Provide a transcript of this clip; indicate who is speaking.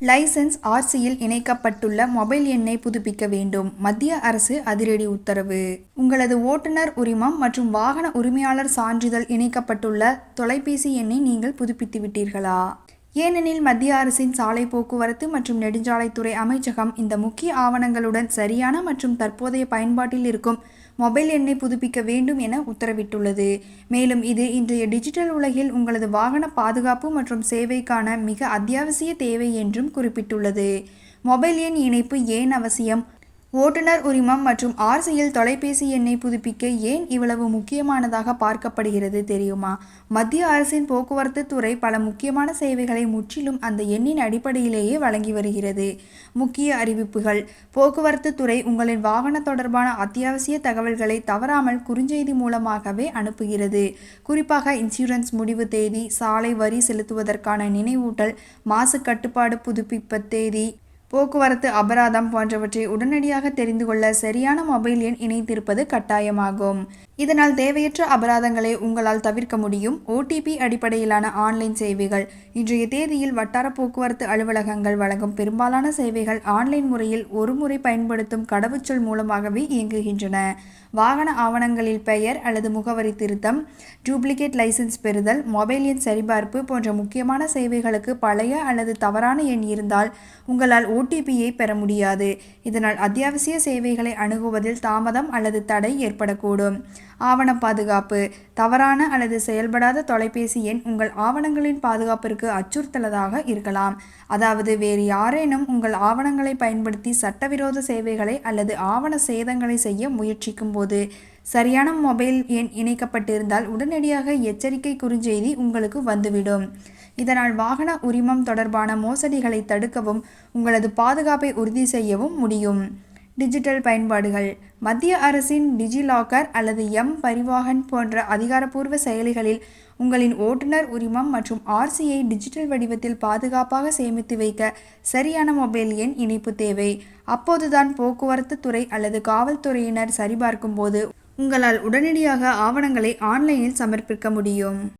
Speaker 1: Licence ஆர்சியில் இணைக்கப்பட்டுள்ள mobile எண்ணை புதுப்பிக்க வேண்டும். மத்திய அரசு அதிரடி உத்தரவு. உங்களது ஓட்டுநர் உரிமம் மற்றும் வாகன உரிமையாளர் சான்றிதழ் இணைக்கப்பட்டுள்ள தொலைபேசி எண்ணை நீங்கள் புதுப்பித்து விட்டீர்களா? ஏனெனில் மத்திய அரசின் சாலை போக்குவரத்து மற்றும் நெடுஞ்சாலைத்துறை அமைச்சகம் இந்த முக்கிய ஆவணங்களுடன் சரியான மற்றும் தற்போதைய பயன்பாட்டில் இருக்கும் மொபைல் எண்ணை புதுப்பிக்க வேண்டும் என உத்தரவிட்டுள்ளது. மேலும் இது இன்றைய டிஜிட்டல் உலகில் உங்களது வாகன பாதுகாப்பு மற்றும் சேவைக்கான மிக அத்தியாவசிய தேவை என்றும் குறிப்பிட்டுள்ளது. மொபைல் எண் இணைப்பு ஏன் அவசியம்? ஓட்டுநர் உரிமம் மற்றும் ஆர்சியில் தொலைபேசி எண்ணை புதுப்பிக்க ஏன் இவ்வளவு முக்கியமானதாக பார்க்கப்படுகிறது தெரியுமா? மத்திய அரசின் போக்குவரத்து துறை பல முக்கியமான சேவைகளை முற்றிலும் அந்த எண்ணின் அடிப்படையிலேயே வழங்கி வருகிறது. முக்கிய அறிவிப்புகள். போக்குவரத்து துறை உங்களின் வாகன தொடர்பான அத்தியாவசிய தகவல்களை தவறாமல் குறுஞ்செய்தி மூலமாகவே அனுப்புகிறது. குறிப்பாக இன்சூரன்ஸ் முடிவு தேதி சாலை வரி செலுத்துவதற்கான நினைவூட்டல் மாசு கட்டுப்பாடு புதுப்பிப்பு தேதி போக்குவரத்து அபராதம் போன்றவற்றை உடனடியாக தெரிந்து கொள்ள சரியான மொபைல் எண் இணைத்திருப்பது கட்டாயமாகும். இதனால் தேவையற்ற அபராதங்களை உங்களால் தவிர்க்க முடியும். ஓடிபி அடிப்படையிலான ஆன்லைன் சேவைகள். இன்றைய தேதியில் வட்டார போக்குவரத்து அலுவலகங்கள் வழங்கும் பெரும்பாலான சேவைகள் ஆன்லைன் முறையில் ஒருமுறை பயன்படுத்தும் கடவுச்சொல் மூலமாகவே இயங்குகின்றன. வாகன ஆவணங்களில் பெயர் அல்லது முகவரி திருத்தம் டூப்ளிகேட் லைசென்ஸ் பெறுதல் மொபைல் எண் சரிபார்ப்பு போன்ற முக்கியமான சேவைகளுக்கு பழைய அல்லது தவறான எண் இருந்தால் உங்களால் ஓடிபியை பெற முடியாது. இதனால் அத்தியாவசிய சேவைகளை அணுகுவதில் தாமதம் அல்லது தடை ஏற்படக்கூடும். ஆவண பாதுகாப்பு. தவறான அல்லது செயல்படாத தொலைபேசி எண் உங்கள் ஆவணங்களின் பாதுகாப்பிற்கு அச்சுறுத்தலதாக இருக்கலாம். அதாவது வேறு யாரேனும் உங்கள் ஆவணங்களை பயன்படுத்தி சட்டவிரோத சேவைகளை அல்லது ஆவண சேதங்களை செய்ய முயற்சிக்கும் போது சரியான மொபைல் எண் இணைக்கப்பட்டிருந்தால் உடனடியாக எச்சரிக்கை குறுஞ்செய்தி உங்களுக்கு வந்துவிடும். இதனால் வாகன உரிமம் தொடர்பான மோசடிகளை தடுக்கவும் உங்களது பாதுகாப்பை உறுதி செய்யவும் முடியும். டிஜிட்டல் பயன்பாடுகள். மத்திய அரசின் டிஜிலாக்கர் அல்லது எம் பரிவாஹன் போன்ற அதிகாரப்பூர்வ செயலிகளில் உங்களின் ஓட்டுநர் உரிமம் மற்றும் ஆர்சியை டிஜிட்டல் வடிவத்தில் பாதுகாப்பாக சேமித்து வைக்க சரியான மொபைல் எண் இணைப்பு தேவை. அப்போதுதான் போக்குவரத்து துறை அல்லது காவல்துறையினர் சரிபார்க்கும் போது உங்களால் உடனடியாக ஆவணங்களை ஆன்லைனில் சமர்ப்பிக்க முடியும்.